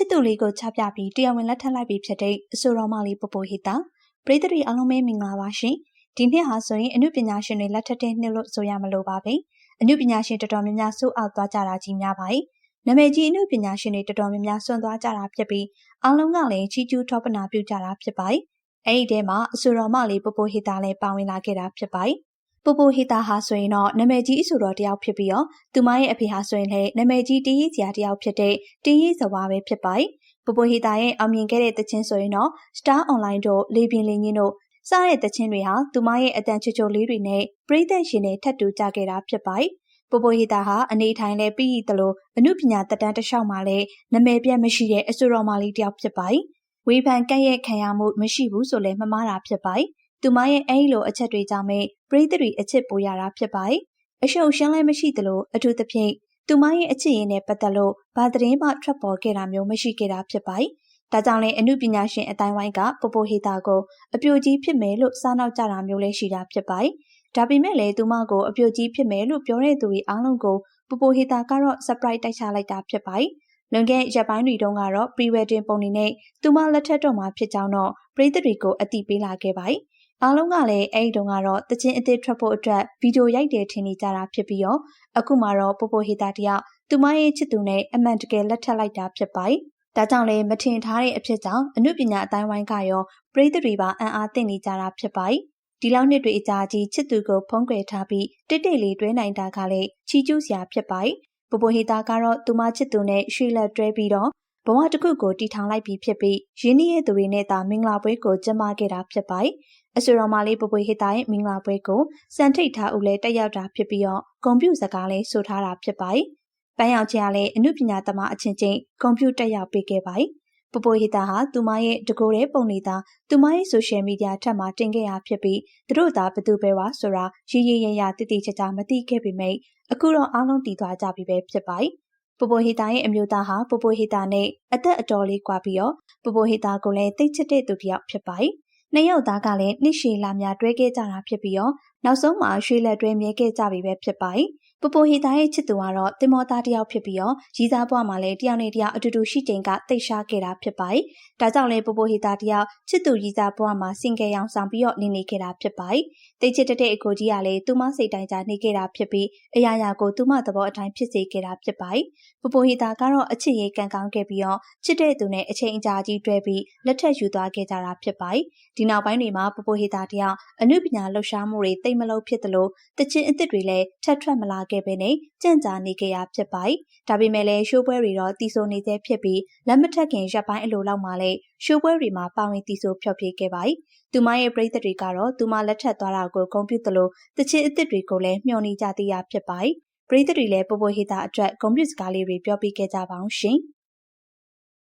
ချစ်သူလေးကိုချပြပြီးတရားဝင်လက်ထပ်လိုက်ပြီးဖြစ်တဲ့အဆိုတော်မလေးပပိုဟိတာပရိသတ်တွေအားလုံးပဲမင်္ဂလာပါရှင်ဒီနှစ်ဟာဆိုရင်အမှုပညာရှင်တွေလက်ထပ်တဲ့နှစ်လို့ဆိုရမလို့ပါပဲအမှုပညာရှင်တော်တော်များများစိုးအောက်သွားကြတာကြီးများပါတယ်နာမည်ကြီးအမှုပညာရှင်တွေတော်တော်များများဆွန့်သွားကြတာဖြစ်ပြီးအားလုံးကလည်းချီးကျူးထောပနာပြုကြတာဖြစ်ပါတယ်အဲ့ဒီထဲမှာအဆိုတော်မလေးပပိုဟိတာလည်းပါဝင်လာခဲ့တာဖြစ်ပါတယ် ပူပူဟီတာဟာဆိုရင်တော့နာမည်ကြီးအဆိုတော်တယောက်ဖြစ်ပြီးတော့သူမရဲ့အဖေဟာဆိုရင်လည်းနာမည်ကြီးတီးရေးစရာတယောက်ဖြစ်တဲ့တီးရေးစဝါပဲဖြစ်ပါတယ်။ပူပူဟီတာရဲ့အောင်မြင်ခဲ့တဲ့တခြင်းဆိုရင်တော့ Star Online တို့လေပြင်းလင်းကြီးတို့စတဲ့တခြင်းတွေဟာသူမရဲ့အတန်ချွချိုလေးတွေနဲ့ပြည်သက်ရှင်တွေထပ်တူကြခဲ့တာဖြစ်ပါတယ်။ပူပူဟီတာဟာအနေထိုင်လဲပြီးရသလိုအမှုပညာတက်တန်းတစ်လျှောက်မှာလည်းနာမည်ပြတ်မရှိတဲ့အဆိုတော်မလေးတယောက်ဖြစ်ပါတယ်။ဝေဖန်ကန့်ရဲ့ခံရမှုမရှိဘူးဆိုလည်းမမှားတာဖြစ်ပါတယ်။ သူမရဲ့အဲဒီလိုအချက်တွေကြောင့်ပဲပရိသတ်တွေအချစ်ပိုရတာဖြစ်ပါတယ်။အရှုပ်ရှင်းလည်းမရှိသလိုအထူးသဖြင့်သူမရဲ့အချစ်ရင်းနဲ့ပတ်သက်လို့ဘာသတင်းမှထွက်ပေါ်ခဲ့တာမျိုးမရှိခဲ့တာဖြစ်ပါတယ်။ဒါကြောင့်လည်းအမှုပညာရှင်အတိုင်းဝိုင်းကပပိုဟေတာကိုအပြိုကြီးဖြစ်မယ်လို့စားနောက်ကြတာမျိုးလည်းရှိတာဖြစ်ပါတယ်။ဒါပေမဲ့လည်းသူမကိုအပြိုကြီးဖြစ်မယ်လို့ပြောတဲ့သူတွေအားလုံးကိုပပိုဟေတာကတော့ surprise တိုက်ချလိုက်တာဖြစ်ပါတယ်။ လွန်ခဲ့ရက်ပိုင်းတွေတုန်းကတော့ pre-wedding ပုံနေနဲ့သူမလက်ထက်တော့မှာဖြစ်ကြောင်းတော့ပြည်သူတွေကိုအတိပေးလာခဲ့ပါတယ်။အားလုံးကလည်းအဲ့ဒီတုန်းကတော့တချင်းအသစ်ထွက်ဖို့အတွက်ဗီဒီယိုရိုက်တယ်ထင်နေကြတာဖြစ်ပြီးတော့အခုမှတော့ပိုပိုဟေတာတယောက်သူမရဲ့ချစ်သူနဲ့အမှန်တကယ်လက်ထပ်လိုက်တာဖြစ်ပါတယ်။ဒါကြောင့်လည်းမထင်ထားတဲ့အဖြစ်ကြောင့်အမှုပညာအတိုင်းဝိုင်းကရောပရိသတ်တွေပါအံ့အားသင့်နေကြတာဖြစ်ပါတယ်။ဒီလောက်နှစ်တွေအကြာကြီးချစ်သူကိုဖုံးကွယ်ထားပြီးတိတ်တိတ်လေးတွဲနိုင်တာကလည်းချီကျူးစရာဖြစ်ပါတယ်။ ပပိုဟေတာကတော့သူမချစ်သူနဲ့ရွှေလက်တွဲပြီးတော့ဘဝတစ်ခုကိုတည်ထောင်လိုက်ပြီးဖြစ်ပြီးရင်းနှီးရဲ့သူတွေနဲ့သာမင်္ဂလာပွဲကိုကျင်းပခဲ့တာဖြစ်ပါတယ်။အဆိုတော်မလေးပပွေဟိတာရဲ့မင်္ဂလာပွဲကိုစံထိတ်ထားဦးလဲတက်ရောက်တာဖြစ်ပြီးတော့ကွန်ပျူစကားလဲဆိုထားတာဖြစ်ပါတယ်။ပန်းရောင်ချင်ကလည်းအမှုပညာသမားအချင်းချင်းကွန်ပျူတက်ရောက်ပေးခဲ့ပါတယ်။ပပွေဟိတာဟာသူမရဲ့တကိုယ်တဲ့ပုံနေတာသူမရဲ့ဆိုရှယ်မီဒီယာထက်မှတင်ခဲ့ရဖြစ်ပြီးသူတို့သာဘသူပဲဝါဆိုတာရည်ရည်ရရတည်တည်ချာချာမသိခဲ့ပေမဲ့ အခုတော့အားလုံးတည်သွားကြပြီပဲဖြစ်ပါတယ်။ပပိုဟီတာရဲ့အမျိုးသားဟာပပိုဟီတာနဲ့အသက်အတော်လေးကွာပြီးတော့ပပိုဟီတာကိုလည်းတိတ်ချစ်တဲ့သူတစ်ယောက်ဖြစ်ပါတယ်။နှစ်ယောက်သားကလည်းနှစ်ရှည်လာများတွဲခဲ့ကြတာဖြစ်ပြီးတော့နောက်ဆုံးမှာရွှေလက်တွဲမြဲခဲ့ကြပြီပဲဖြစ်ပါတယ်။ပပိုဟီတာရဲ့ချစ်သူကတော့တင်မောသားတယောက်ဖြစ်ပြီးတော့ရီးစားဘွားမှာလည်းတယောက်နဲ့တယောက်အတူတူရှိချိန်ကတိတ်ရှားခဲ့တာဖြစ်ပါတယ်။ဒါကြောင့်လည်းပပိုဟီတာတယောက်ချစ်သူရီးစားဘွားမှာစင်ကယ်ရောင်ဆောင်ပြီးတော့နေနေခဲ့တာဖြစ်ပါတယ်။တိတ်ချစ်တဲ့အကိုကြီးကလည်းသူမစိတ်တိုင်းကြနေခဲ့တာဖြစ်ပြီးအရာရာကိုသူမသဘောအတိုင်းဖြစ်စေခဲ့တာဖြစ်ပါတယ်။ပပိုဟီတာကတော့အချစ်ရေးကန်ကောင်းခဲ့ပြီးတော့ချစ်တဲ့သူနဲ့အချိန်အကြာကြီးတွဲပြီးလက်ထက်ယူသွားခဲ့ကြတာဖြစ်ပါတယ်။ဒီနောက်ပိုင်းတွေမှာပပိုဟီတာတယောက်အနုပညာလှူရှားမှုတွေတိတ်မလို့ဖြစ်သလိုတချင်းအစ်စ်တွေလည်းထက်ထွက်မလာခဲ့ပဲနဲ့ကြန့်ကြာနေကြရဖြစ်ပါတယ်။ဒါပေမဲ့လည်းရှိုးပွဲတွေတော့တီဆိုနေသေးဖြစ်ပြီးလက်မထက်ခင်ရပ်ပိုင်းအလိုလောက်မှလည်းရှိုးပွဲတွေမှာပါဝင်တီဆိုဖျော်ဖြေခဲ့ပါတယ်။သူမရဲ့ပရိသတ်တွေကတော့သူမလက်ထက်သွားတာကိုဂုဏ်ပြုသလိုတချစ်အစ်စ်တွေကိုလည်းမျှော်နေကြသေးရဖြစ်ပါတယ်။ပရိသတ်တွေလည်းပိုပိုဟေတာအတွက်ဂုဏ်ပြုစကားလေးတွေပြောပြခဲ့ကြပါအောင်ရှင်။